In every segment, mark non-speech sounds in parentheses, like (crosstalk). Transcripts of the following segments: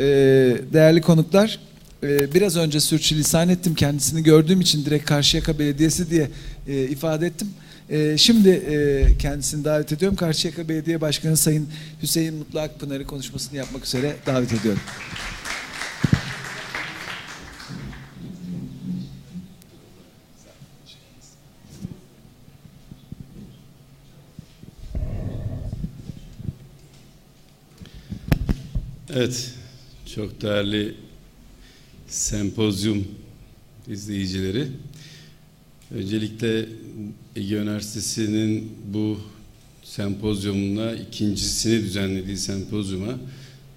e, değerli konuklar. E, biraz önce sürçülisan ettim kendisini gördüğüm için direkt Karşıyaka Belediyesi diye e, ifade ettim. E, şimdi e, kendisini davet ediyorum. Karşıyaka Belediye Başkanı Sayın Hüseyin Mutlu Akpınar'ı konuşmasını yapmak üzere davet ediyorum. Evet, çok değerli sempozyum izleyicileri. Öncelikle Ege Üniversitesi'nin bu sempozyumuna, ikincisini düzenlediği sempozyuma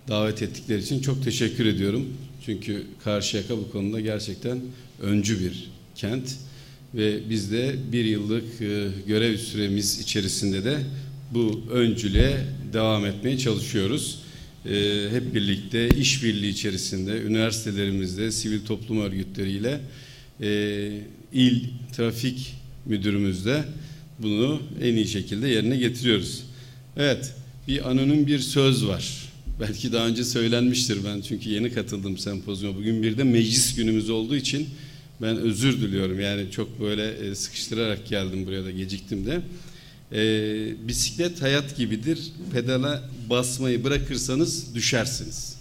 davet ettikleri için çok teşekkür ediyorum. Çünkü Karşıyaka bu konuda gerçekten öncü bir kent ve biz de bir yıllık e, görev süremiz içerisinde de bu öncülüğe devam etmeye çalışıyoruz hep birlikte işbirliği içerisinde üniversitelerimizde sivil toplum örgütleriyle e, il trafik müdürümüzde bunu en iyi şekilde yerine getiriyoruz. Evet bir anonim bir söz var. (laughs) Belki daha önce söylenmiştir ben çünkü yeni katıldım sempozyuma. Bugün bir de meclis günümüz olduğu için ben özür diliyorum. Yani çok böyle e, sıkıştırarak geldim buraya da geciktim de. E, bisiklet hayat gibidir. Pedala basmayı bırakırsanız düşersiniz.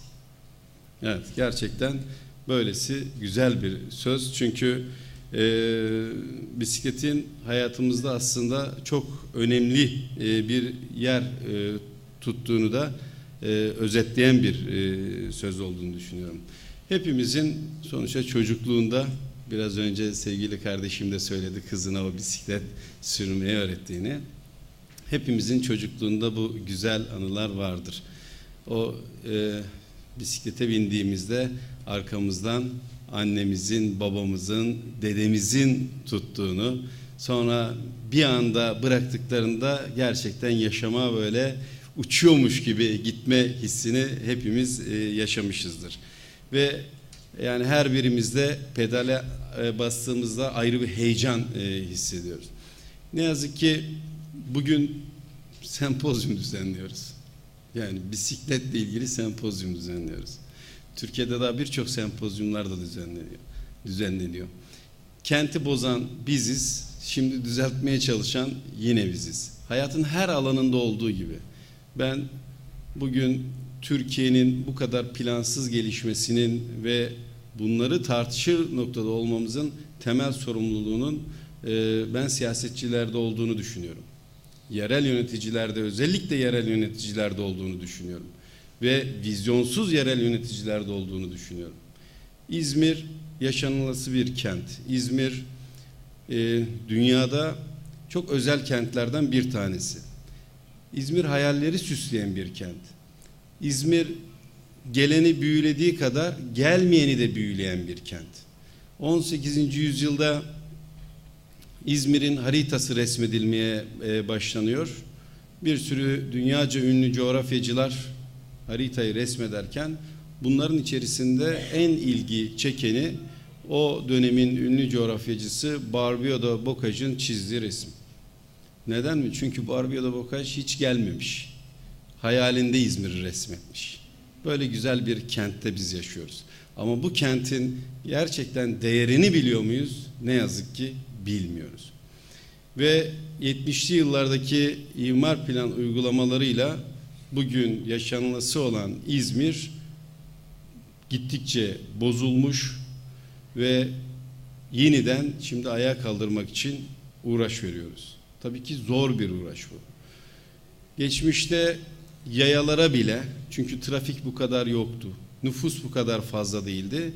Evet gerçekten böylesi güzel bir söz. Çünkü e, bisikletin hayatımızda aslında çok önemli e, bir yer e, tuttuğunu da e, özetleyen bir e, söz olduğunu düşünüyorum. Hepimizin sonuçta çocukluğunda biraz önce sevgili kardeşim de söyledi kızına o bisiklet sürmeyi öğrettiğini hepimizin çocukluğunda bu güzel anılar vardır. O e, bisiklete bindiğimizde arkamızdan annemizin, babamızın, dedemizin tuttuğunu, sonra bir anda bıraktıklarında gerçekten yaşama böyle uçuyormuş gibi gitme hissini hepimiz e, yaşamışızdır. Ve yani her birimizde pedale e, bastığımızda ayrı bir heyecan e, hissediyoruz. Ne yazık ki bugün sempozyum düzenliyoruz. Yani bisikletle ilgili sempozyum düzenliyoruz. Türkiye'de daha birçok sempozyumlar da düzenleniyor. düzenleniyor. Kenti bozan biziz, şimdi düzeltmeye çalışan yine biziz. Hayatın her alanında olduğu gibi. Ben bugün Türkiye'nin bu kadar plansız gelişmesinin ve bunları tartışır noktada olmamızın temel sorumluluğunun ben siyasetçilerde olduğunu düşünüyorum. Yerel yöneticilerde özellikle yerel yöneticilerde olduğunu düşünüyorum. Ve vizyonsuz yerel yöneticilerde olduğunu düşünüyorum. İzmir yaşanılası bir kent. İzmir e, dünyada çok özel kentlerden bir tanesi. İzmir hayalleri süsleyen bir kent. İzmir geleni büyülediği kadar gelmeyeni de büyüleyen bir kent. 18. yüzyılda İzmir'in haritası resmedilmeye e, başlanıyor. Bir sürü dünyaca ünlü coğrafyacılar haritayı resmederken bunların içerisinde en ilgi çekeni o dönemin ünlü coğrafyacısı Barbio da Bocaj'ın çizdiği resim. Neden mi? Çünkü Barbio da Bocaj hiç gelmemiş. Hayalinde İzmir'i resmetmiş. Böyle güzel bir kentte biz yaşıyoruz. Ama bu kentin gerçekten değerini biliyor muyuz? Ne yazık ki bilmiyoruz. Ve 70'li yıllardaki imar plan uygulamalarıyla bugün yaşanılası olan İzmir gittikçe bozulmuş ve yeniden şimdi ayağa kaldırmak için uğraş veriyoruz. Tabii ki zor bir uğraş bu. Geçmişte yayalara bile çünkü trafik bu kadar yoktu. Nüfus bu kadar fazla değildi.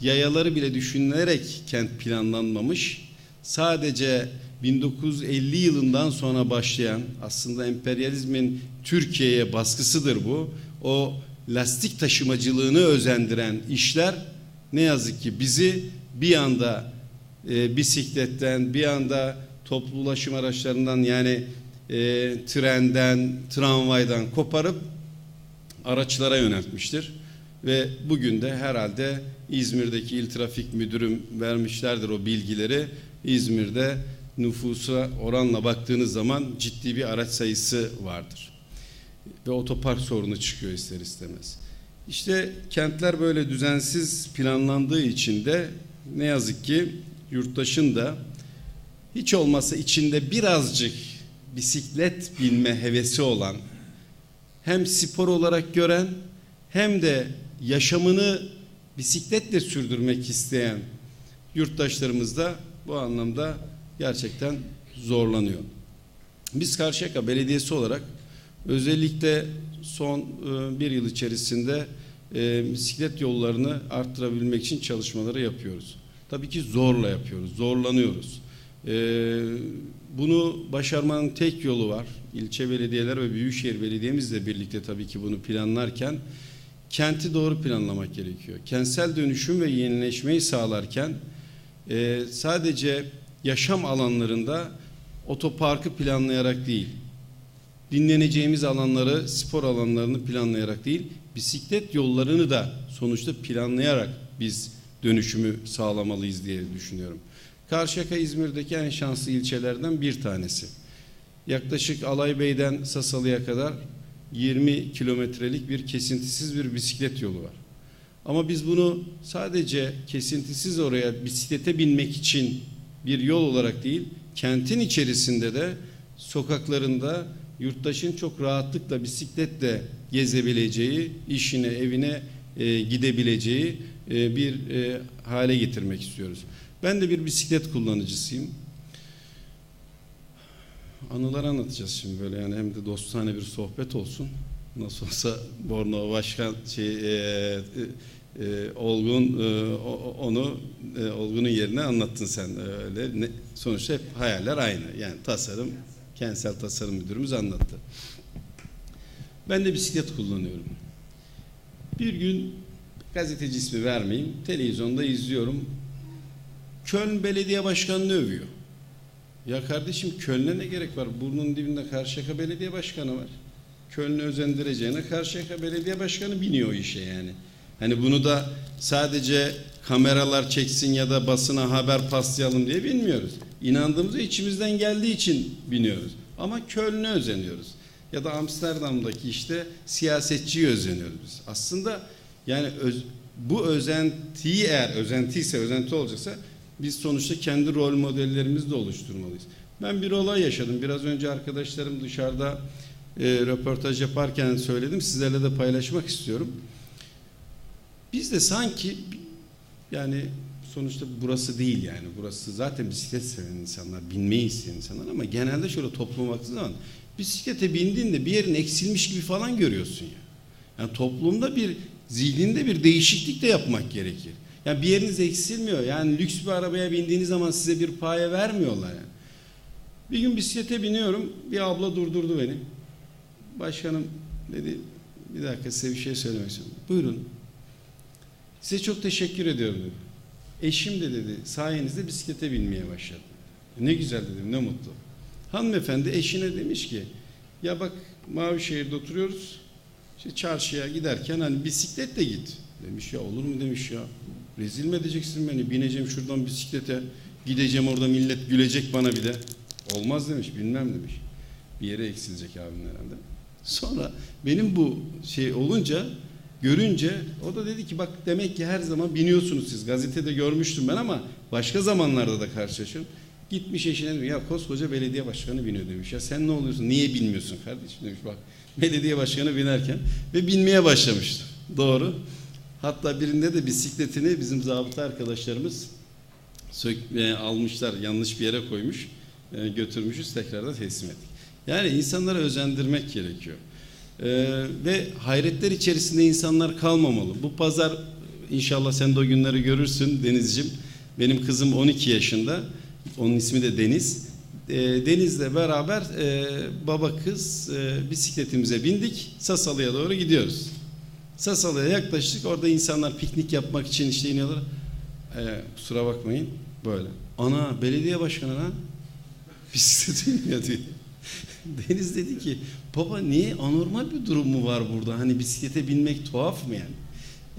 Yayaları bile düşünülerek kent planlanmamış sadece 1950 yılından sonra başlayan aslında emperyalizmin Türkiye'ye baskısıdır bu. O lastik taşımacılığını özendiren işler ne yazık ki bizi bir anda e, bisikletten bir anda toplu ulaşım araçlarından yani e, trenden, tramvaydan koparıp araçlara yöneltmiştir. Ve bugün de herhalde İzmir'deki il trafik müdürüm vermişlerdir o bilgileri. İzmir'de nüfusa oranla baktığınız zaman ciddi bir araç sayısı vardır. Ve otopark sorunu çıkıyor ister istemez. İşte kentler böyle düzensiz planlandığı için de ne yazık ki yurttaşın da hiç olmazsa içinde birazcık bisiklet binme hevesi olan hem spor olarak gören hem de yaşamını bisikletle sürdürmek isteyen yurttaşlarımız da bu anlamda gerçekten zorlanıyor. Biz Karşıyaka Belediyesi olarak özellikle son e, bir yıl içerisinde e, bisiklet yollarını arttırabilmek için çalışmaları yapıyoruz. Tabii ki zorla yapıyoruz, zorlanıyoruz. E, bunu başarmanın tek yolu var. İlçe belediyeler ve büyükşehir belediyemizle birlikte tabii ki bunu planlarken kenti doğru planlamak gerekiyor. Kentsel dönüşüm ve yenileşmeyi sağlarken e, sadece yaşam alanlarında otoparkı planlayarak değil, dinleneceğimiz alanları, spor alanlarını planlayarak değil, bisiklet yollarını da sonuçta planlayarak biz dönüşümü sağlamalıyız diye düşünüyorum. Karşıyaka İzmir'deki en şanslı ilçelerden bir tanesi. Yaklaşık Alaybey'den Sasalı'ya kadar 20 kilometrelik bir kesintisiz bir bisiklet yolu var. Ama biz bunu sadece kesintisiz oraya bisiklete binmek için bir yol olarak değil, kentin içerisinde de sokaklarında yurttaşın çok rahatlıkla bisikletle gezebileceği, işine, evine e, gidebileceği e, bir e, hale getirmek istiyoruz. Ben de bir bisiklet kullanıcısıyım. Anılar anlatacağız şimdi böyle yani hem de dostane bir sohbet olsun. Nasıl olsa Bornova Başkan şey e, e, e, Olgun e, onu e, Olgun'un yerine anlattın sen öyle. Ne, sonuçta hep hayaller aynı. Yani tasarım, kentsel tasarım müdürümüz anlattı. Ben de bisiklet kullanıyorum. Bir gün gazeteci ismi vermeyeyim. Televizyonda izliyorum. Köln Belediye Başkanı'nı övüyor. Ya kardeşim Köln'e ne gerek var? Burnun dibinde Karşıyaka Belediye Başkanı var. Köln'ü özendireceğine Karşıyaka Belediye Başkanı biniyor işe yani. Hani bunu da sadece kameralar çeksin ya da basına haber paslayalım diye bilmiyoruz. İnandığımızda içimizden geldiği için biniyoruz. Ama Köln'e özeniyoruz. Ya da Amsterdam'daki işte siyasetçiyi özeniyoruz biz. Aslında yani öz, bu özentiyi eğer özentiyse, özenti olacaksa biz sonuçta kendi rol modellerimizi de oluşturmalıyız. Ben bir olay yaşadım. Biraz önce arkadaşlarım dışarıda e, röportaj yaparken söyledim. Sizlerle de paylaşmak istiyorum. Biz de sanki yani sonuçta burası değil yani. Burası zaten bisiklet seven insanlar, binmeyi isteyen insanlar ama genelde şöyle topluma baktığı zaman bisiklete bindiğinde bir yerin eksilmiş gibi falan görüyorsun ya. Yani toplumda bir zihninde bir değişiklik de yapmak gerekir. Yani bir yeriniz eksilmiyor. Yani lüks bir arabaya bindiğiniz zaman size bir paye vermiyorlar yani. Bir gün bisiklete biniyorum. Bir abla durdurdu beni. Başkanım dedi bir dakika size bir şey söylemek istiyorum. Buyurun. Size çok teşekkür ediyorum dedi. Eşim de dedi sayenizde bisiklete binmeye başladı. Ne güzel dedim ne mutlu. Hanımefendi eşine demiş ki ya bak Mavişehir'de oturuyoruz. İşte çarşıya giderken hani bisikletle git. Demiş ya olur mu demiş ya. Rezil mi edeceksin beni? Bineceğim şuradan bisiklete. Gideceğim orada millet gülecek bana bir de. Olmaz demiş bilmem demiş. Bir yere eksilecek abim herhalde. Sonra benim bu şey olunca görünce o da dedi ki bak demek ki her zaman biniyorsunuz siz. Gazetede görmüştüm ben ama başka zamanlarda da karşılaşıyorum. Gitmiş eşine demiş ya koskoca belediye başkanı biniyor demiş. Ya sen ne oluyorsun? Niye bilmiyorsun kardeşim demiş bak. Belediye başkanı binerken ve binmeye başlamıştı. Doğru. Hatta birinde de bisikletini bizim zabıta arkadaşlarımız sök, e, almışlar. Yanlış bir yere koymuş. E, götürmüşüz tekrardan teslim ettik. Yani insanlara özendirmek gerekiyor. E, ve hayretler içerisinde insanlar kalmamalı. Bu pazar inşallah sen de o günleri görürsün Deniz'cim. Benim kızım 12 yaşında. Onun ismi de Deniz. E, Deniz'le beraber e, baba kız e, bisikletimize bindik. Sasalı'ya doğru gidiyoruz. Sasalı'ya yaklaştık. Orada insanlar piknik yapmak için işte iniyorlar. Ee, kusura bakmayın. Böyle. Ana belediye başkanı lan. (laughs) Bisiklete iniyor diyor. (laughs) Deniz dedi ki baba niye anormal bir durum mu var burada? Hani bisiklete binmek tuhaf mı yani?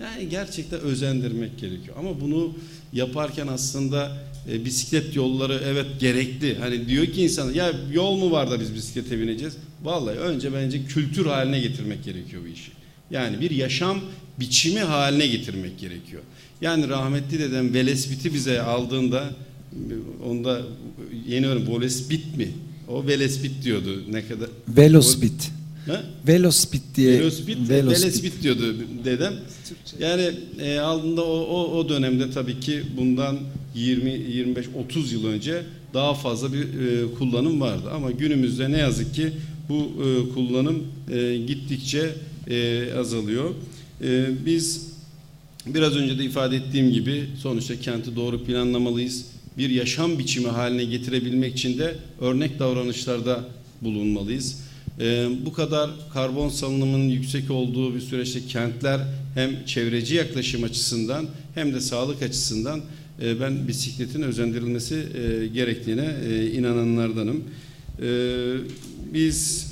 Yani gerçekten özendirmek gerekiyor. Ama bunu yaparken aslında e, bisiklet yolları evet gerekli. Hani diyor ki insan ya yol mu var da biz bisiklete bineceğiz? Vallahi önce bence kültür haline getirmek gerekiyor bu işi. Yani bir yaşam biçimi haline getirmek gerekiyor. Yani rahmetli dedem Velespit'i bize aldığında onda yeni öğren Velespit mi? O Velespit diyordu. Ne kadar Velospit. Ha? Velospit diye. Velospit, Velospit. Velespit diyordu dedem. Yani e, aldığında o, o, o dönemde tabii ki bundan 20, 25, 30 yıl önce daha fazla bir e, kullanım vardı. Ama günümüzde ne yazık ki bu e, kullanım e, gittikçe e, azalıyor. E, biz biraz önce de ifade ettiğim gibi sonuçta kenti doğru planlamalıyız. Bir yaşam biçimi haline getirebilmek için de örnek davranışlarda bulunmalıyız. Ee, bu kadar karbon salınımının yüksek olduğu bir süreçte kentler hem çevreci yaklaşım açısından hem de sağlık açısından e, ben bisikletin özendirilmesi e, gerektiğine e, inananlardanım. E, biz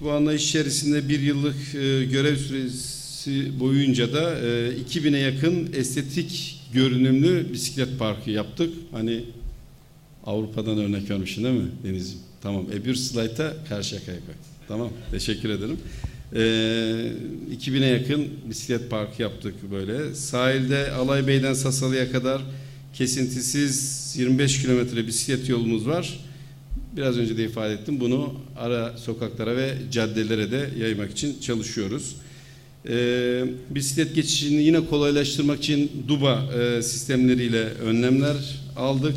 bu anlayış içerisinde bir yıllık e, görev süresi boyunca da e, 2000'e yakın estetik görünümlü bisiklet parkı yaptık. Hani Avrupa'dan örnek vermişsin değil mi Deniz'ciğim? Tamam. Öbür slayta karşı yakaya koy. Tamam. Teşekkür ederim. Ee, 2000'e yakın bisiklet parkı yaptık böyle. Sahilde Alaybey'den Sasalı'ya kadar kesintisiz 25 kilometre bisiklet yolumuz var. Biraz önce de ifade ettim. Bunu ara sokaklara ve caddelere de yaymak için çalışıyoruz. Ee, bisiklet geçişini yine kolaylaştırmak için DUBA e, sistemleriyle önlemler aldık.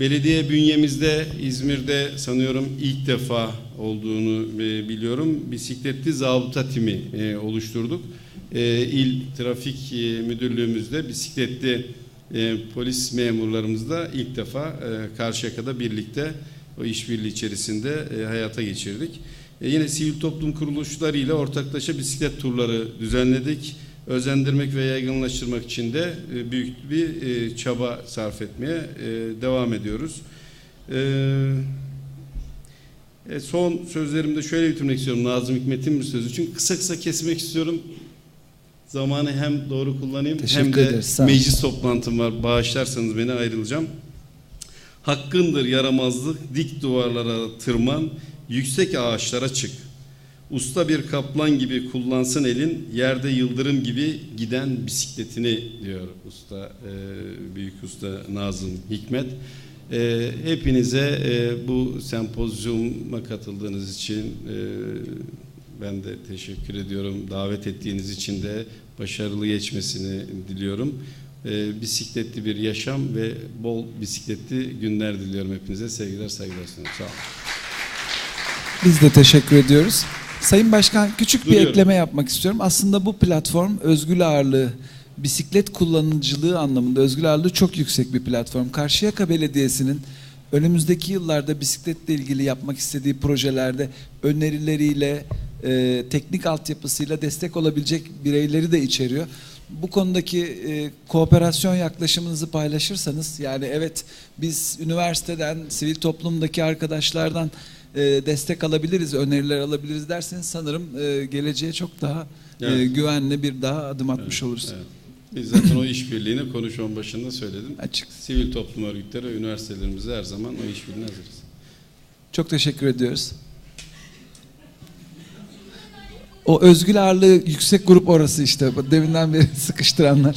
Belediye bünyemizde İzmir'de sanıyorum ilk defa olduğunu e, biliyorum. Bisikletli zabıta timi e, oluşturduk. E, İl Trafik e, Müdürlüğümüzde bisikletli e, polis memurlarımızla ilk defa e, Karşıyaka'da birlikte o işbirliği içerisinde e, hayata geçirdik. E, yine sivil toplum kuruluşları ile ortaklaşa bisiklet turları düzenledik. Özendirmek ve yaygınlaştırmak için de e, büyük bir e, çaba sarf etmeye e, devam ediyoruz. E, son sözlerimde şöyle bitirmek istiyorum Nazım Hikmet'in bir sözü. Çünkü kısa kısa kesmek istiyorum. Zamanı hem doğru kullanayım Teşekkür hem de ederiz, meclis toplantım var. Bağışlarsanız beni ayrılacağım. Hakkındır yaramazlık, dik duvarlara tırman, yüksek ağaçlara çık. Usta bir kaplan gibi kullansın elin, yerde yıldırım gibi giden bisikletini diyor usta, e, büyük usta Nazım Hikmet. E, hepinize e, bu sempozyuma katıldığınız için e, ben de teşekkür ediyorum. Davet ettiğiniz için de başarılı geçmesini diliyorum. E, bisikletli bir yaşam ve bol bisikletli günler diliyorum hepinize. Sevgiler, saygılar sunuyorum. Sağ olun. Biz de teşekkür ediyoruz. Sayın Başkan küçük bir Duyuyorum. ekleme yapmak istiyorum. Aslında bu platform özgül ağırlığı, bisiklet kullanıcılığı anlamında özgül ağırlığı çok yüksek bir platform. Karşıyaka Belediyesi'nin önümüzdeki yıllarda bisikletle ilgili yapmak istediği projelerde önerileriyle, e, teknik altyapısıyla destek olabilecek bireyleri de içeriyor. Bu konudaki e, kooperasyon yaklaşımınızı paylaşırsanız yani evet biz üniversiteden, sivil toplumdaki arkadaşlardan e, destek alabiliriz, öneriler alabiliriz derseniz sanırım e, geleceğe çok daha e, Evet. güvenli bir daha adım atmış oluruz. Evet. Biz zaten o işbirliğini konuşmanın başında söyledim. Açık. Sivil toplum örgütleri ve üniversitelerimize her zaman o işbirliğine hazırız. Çok teşekkür ediyoruz. O özgül ağırlığı yüksek grup orası işte. Deminden beri (laughs) sıkıştıranlar.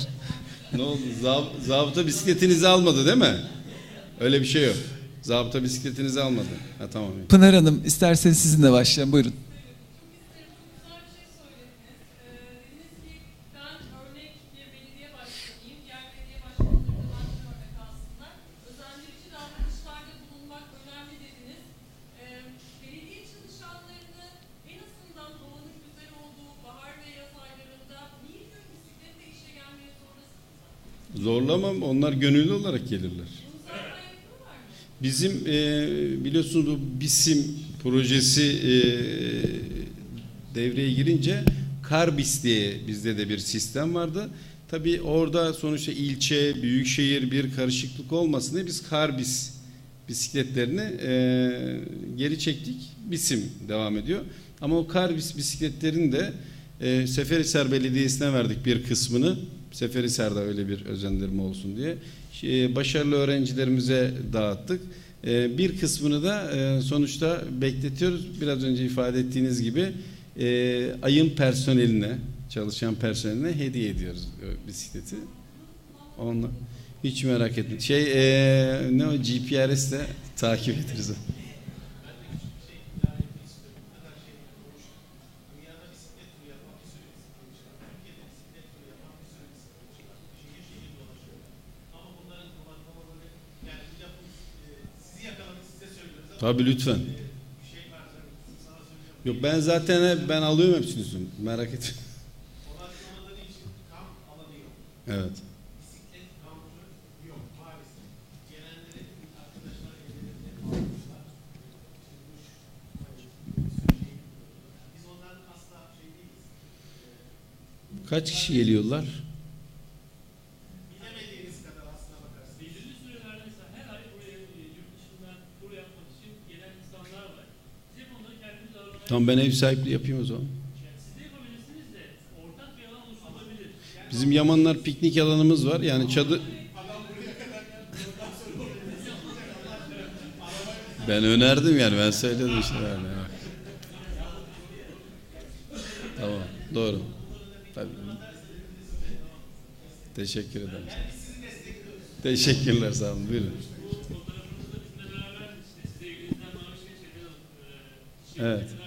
Ne oldu? Zab- zabıta bisikletinizi almadı değil mi? Öyle bir şey yok. Zabıta bisikletinizi almadı. Ha tamam. Pınar Hanım isterseniz sizinle başlayalım. Buyurun. Zorlamam. Onlar gönüllü olarak gelirler. Bunu zaten yapıyorlar mı? Bizim e, biliyorsunuz bu BİSİM projesi e, devreye girince Karbis diye bizde de bir sistem vardı. Tabii orada sonuçta ilçe, büyükşehir bir karışıklık olmasın diye biz Karbis bisikletlerini e, geri çektik. BİSİM devam ediyor. Ama o Karbis bisikletlerini de e, Seferihisar Belediyesi'ne verdik bir kısmını. Seferihisar'da öyle bir özendirme olsun diye. E, başarılı öğrencilerimize dağıttık. E, bir kısmını da e, sonuçta bekletiyoruz. Biraz önce ifade ettiğiniz gibi ayın personeline, çalışan personeline hediye ediyoruz bisikleti. Onunla hiç merak etme. Şey ne o GPRS de takip ederiz. Tabii lütfen. Yok ben zaten hep, ben alıyorum hepsini üstüne. Merak etme. Evet. Kaç kişi geliyorlar? Belirli sürelerde mesela her ay buraya e, yurt dışından tur yapmak için gelen insanlar var. Biz hep onları kendimiz aramaya Tamam ben ev sahipliği yapayım o zaman. siz yapabilirsiniz de ortak bir alan oluşturulabilir. Bizim Yamanlar piknik alanımız var. Yani çadır... Ben önerdim yani ben söyledim işte yani. Tamam doğru. Tabii. Teşekkür ederim. Teşekkürler sağ olun. Buyurun. Fotoğrafımızda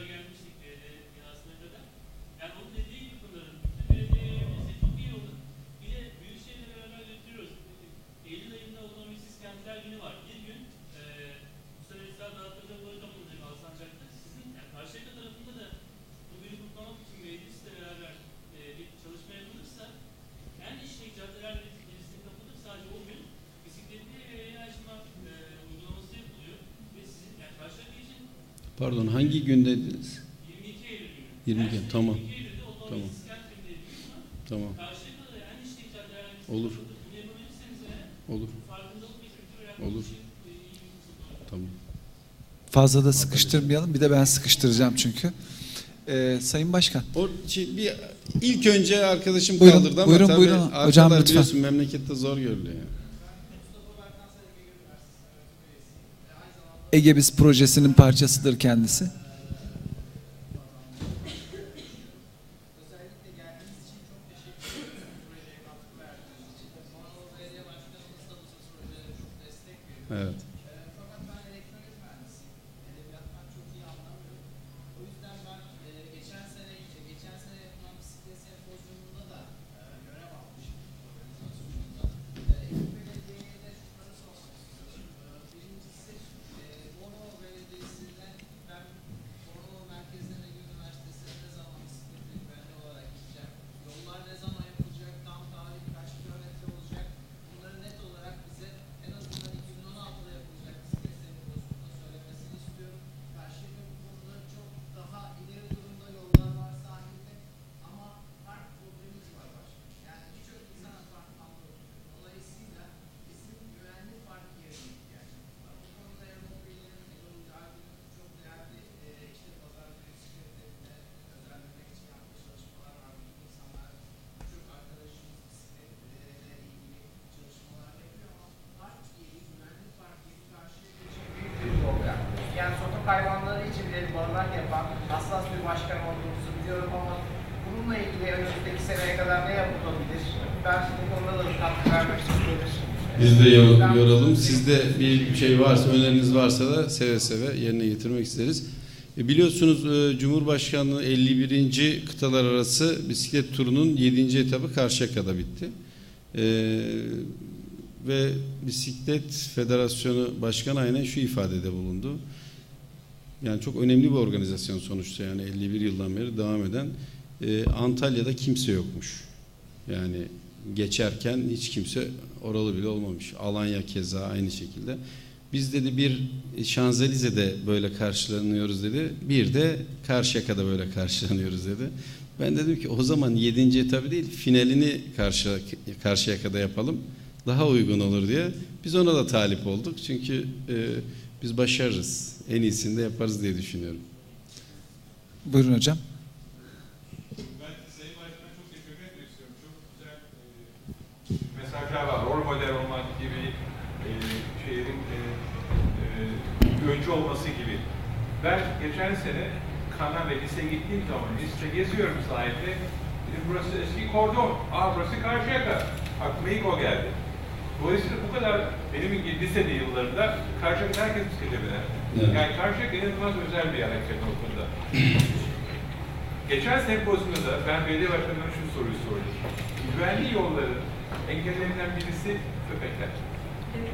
Pardon hangi gün dediniz? 22 Eylül günü. 20 gün tamam. 22 Eylül'de otomobilsiz kent günü diye bir gün var. Tamam. Birisini Olur. Olur. Olur. e. Tamam. Fazla da sıkıştırmayalım. Bir de ben sıkıştıracağım çünkü. Ee, Sayın Başkan. O şey, bir ilk önce arkadaşım Buyurun, kaldırdı ama buyurun, tabii buyurun. Hocam lütfen. biliyorsun memlekette zor görülüyor. yani. Egebiz projesinin parçasıdır kendisi. Evet. Fakat ben elektronik mühendisiyim. Edebiyattan çok iyi anlamıyorum. O yüzden ben e, geçen sene geçen sene yapılan bisiklet sempozyumunda da e, görev almışım organizasyonunda. E, Eyüp Belediye'ye de şunları sormak istiyorum. E, birincisi e, Bornova Belediyesi'nden ben Bornova Merkezine Ege Üniversitesi'ne ne zaman bisikletli güvenli olarak gideceğim? Yollar ne zaman yapılacak? Tam tarih kaç kilometre olacak? Bunları net olarak bize en azından 2016'da yapılacak bisiklet sempozyumunda söylemesini istiyorum. Karşıyaka bu konuda çok daha ileri durumda yollar var sahilde ama park problemimiz var başka. Yani birçok insan apartmanda oturuyor. Dolayısıyla bizim güvenli park yerine ihtiyacımız var. Bu konuda Erol Bey'in, Erol Yargı'nın çok değerli e, işte pazar günü bisikletlerine özendirmek için yaptığı çalışmalar var. Bütün insanlar, birçok arkadaşımız bisikletlerle ilgili çalışmalar yapıyor ama park yeri, güvenli park yeri karşıya geçen büyük bir problem. Yani sokak hayvanları için bile barınak yapan hassas bir başkan olduğunuzu biliyorum ama bununla ilgili önümüzdeki seneye kadar ne yapılabilir? Ben bu konuda da bir katkı vermek istiyorum. Biz de yor- yoralım. Sizde bir şey varsa, öneriniz varsa da seve seve yerine getirmek isteriz. E, biliyorsunuz e, Cumhurbaşkanlığı 51. kıtalar arası bisiklet turunun 7. etabı Karşıyaka'da bitti. E, ve Bisiklet Federasyonu Başkanı aynen şu ifadede bulundu. Yani çok önemli bir organizasyon sonuçta yani 51 yıldan beri devam eden. E, Antalya'da kimse yokmuş. Yani geçerken hiç kimse oralı bile olmamış. Alanya keza aynı şekilde. Biz dedi bir Şanzelize'de böyle karşılanıyoruz dedi. Bir de Karşıyaka'da böyle karşılanıyoruz dedi. Ben dedim ki o zaman 7. etabı değil finalini karşı, Karşıyaka'da yapalım. Daha uygun olur diye. Biz ona da talip olduk. Çünkü e, biz başarırız. En iyisini de yaparız diye düşünüyorum. Buyurun hocam. Ben Sayın Başkan'a çok teşekkür etmek istiyorum. Çok güzel e, var. Rol model olmak gibi, e, şehrin e, e, öncü olması gibi. Ben geçen sene insanlarla liseye gittiğim zaman lise geziyorum sahilde. Dedim burası eski kordon. Aa burası Karşıyaka. Aklıma ilk o geldi. Dolayısıyla bu kadar benim lisede yıllarında Karşıyaka'da herkes bisiklete. Evet. Yani Karşıyaka inanılmaz özel bir yer hakikaten o konuda. (clears throat) Geçen sempozyumda da ben belediye başkanına şu soruyu sordum. Güvenli yolların engellerinden birisi köpekler.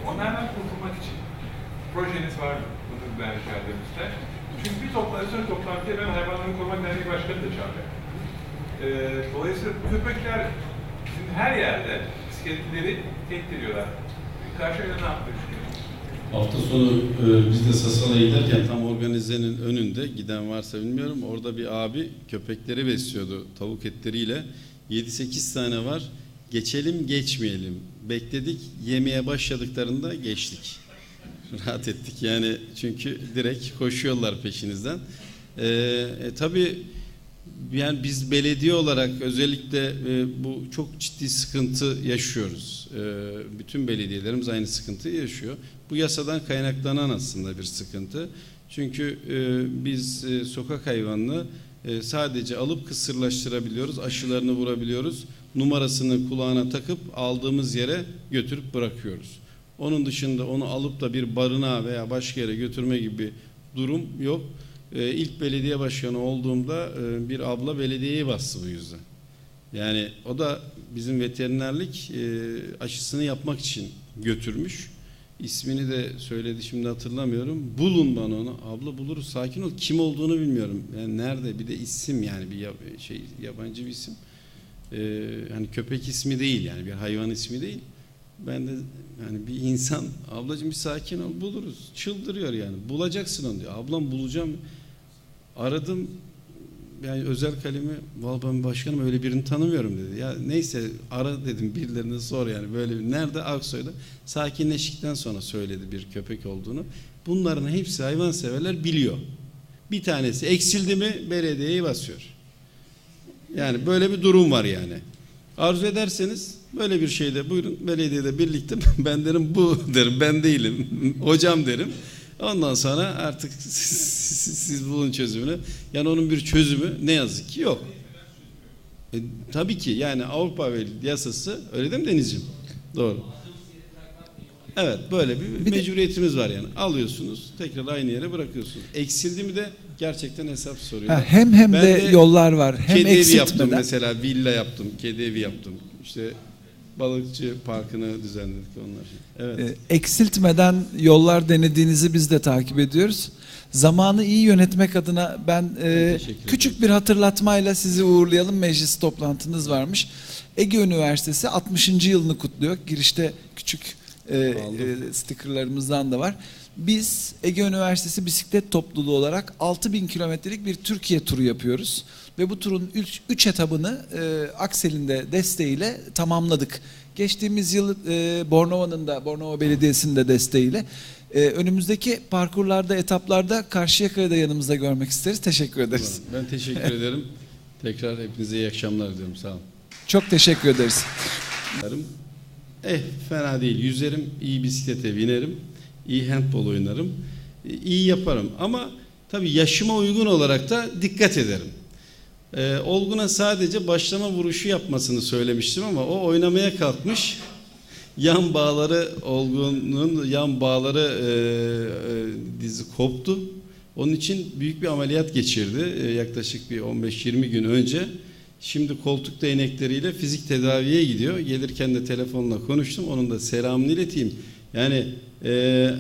Onlardan kurtulmak için projeniz var mı? Bunu ben rica ederim. Çünkü bir toplantı, toplantıya ben hayvanları korumak derneği başkanı da çağıracağım. Ee, dolayısıyla bu köpekler şimdi her yerde bisikletlileri tehdit ediyorlar. Karşıyaka ne düşünüyorsunuz? Hafta sonu e, biz de Sasala'ya giderken tam organizenin önünde giden varsa bilmiyorum orada bir abi köpekleri besliyordu tavuk etleriyle 7-8 tane var geçelim geçmeyelim bekledik yemeye başladıklarında geçtik (laughs) rahat ettik yani çünkü direkt koşuyorlar peşinizden e, e, tabii yani biz belediye olarak özellikle e, bu çok ciddi sıkıntı yaşıyoruz. E, bütün belediyelerimiz aynı sıkıntıyı yaşıyor. Bu yasadan kaynaklanan aslında bir sıkıntı. Çünkü e, biz e, sokak hayvanını e, sadece alıp kısırlaştırabiliyoruz, aşılarını vurabiliyoruz, numarasını kulağına takıp aldığımız yere götürüp bırakıyoruz. Onun dışında onu alıp da bir barınağa veya başka yere götürme gibi durum yok. Ee, ilk belediye başkanı olduğumda e, bir abla belediyeyi bastı bu yüzden. Yani o da bizim veterinerlik e, aşısını yapmak için götürmüş. İsmini de söyledi şimdi hatırlamıyorum. Bulun bana onu. Abla buluruz sakin ol. Kim olduğunu bilmiyorum. Yani nerede bir de isim yani bir yab- şey yabancı bir isim. Ee, hani köpek ismi değil yani bir hayvan ismi değil. Ben de yani bir insan ablacığım bir sakin ol buluruz. Çıldırıyor yani. Bulacaksın onu diyor. Ablam bulacağım. Aradım yani özel kalemi vallahi başkanım öyle birini tanımıyorum dedi. Ya neyse ara dedim birilerine sor yani böyle nerede Aksoy'da sakinleştikten sonra söyledi bir köpek olduğunu. Bunların hepsi hayvanseverler biliyor. Bir tanesi eksildi mi belediyeyi basıyor. Yani böyle bir durum var yani. Arzu ederseniz böyle bir şeyde buyurun belediyede birlikte (laughs) ben derim bu derim ben değilim (laughs) hocam derim. Ondan sonra artık (laughs) siz, siz bulun çözümünü. Yani onun bir çözümü ne yazık ki yok. E, tabii ki yani Avrupa Birliği yasası öyle değil mi Denizciğim? Doğru. Evet böyle bir, Bir mecburiyetimiz var yani. Alıyorsunuz tekrar aynı yere bırakıyorsunuz. Eksildi mi de gerçekten hesap soruyor. Ha, hem hem Ben de, yollar var. Hem kedi evi yaptım mesela villa yaptım, kedi evi yaptım. İşte balıkçı parkını düzenledik onlar. Evet. E, eksiltmeden yollar denediğinizi biz de takip ediyoruz. Zamanı iyi yönetmek adına ben e, küçük bir hatırlatmayla sizi uğurlayalım. Meclis toplantınız varmış. Ege Üniversitesi 60. yılını kutluyor. Girişte küçük e, e, stikerlerimizden de var. Biz Ege Üniversitesi Bisiklet Topluluğu olarak 6000 kilometrelik bir Türkiye turu yapıyoruz. Ve bu turun 3 etabını e, Aksel'in de desteğiyle tamamladık. Geçtiğimiz yıl e, Bornova'nın da Bornova Belediyesi'nin de desteğiyle e, önümüzdeki parkurlarda, etaplarda Karşıyaka'yı da yanımızda görmek isteriz. Teşekkür ederiz. Ben teşekkür ederim. Tekrar hepinize iyi akşamlar diliyorum. Sağ olun. Çok teşekkür ederiz. Eh fena değil. Yüzerim, iyi bisiklete binerim, iyi handball oynarım, e, iyi yaparım. Ama tabii yaşıma uygun olarak da dikkat ederim. Ee, Olgun'a sadece başlama vuruşu yapmasını söylemiştim ama o oynamaya kalkmış. Yan bağları Olgun'un yan bağları e, e, dizi koptu. Onun için büyük bir ameliyat geçirdi e, yaklaşık bir 15-20 gün önce. Şimdi koltuk değnekleriyle fizik tedaviye gidiyor. Gelirken de telefonla konuştum. Onun da selamını ileteyim. Yani e,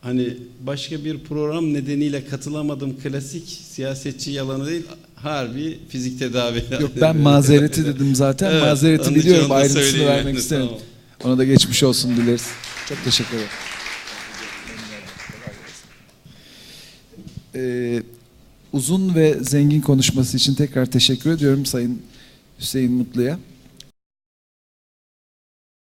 hani başka bir program nedeniyle katılamadım klasik siyasetçi yalanı değil harbi fizik tedavi. Yok ben mazereti (laughs) dedim zaten. Evet, mazereti biliyorum. Ayrıntısını vermek isterim. tamam. Ona da geçmiş olsun dileriz. Çok teşekkür ederim. Ee, uzun ve zengin konuşması için tekrar teşekkür ediyorum Sayın Hüseyin Mutlu'ya.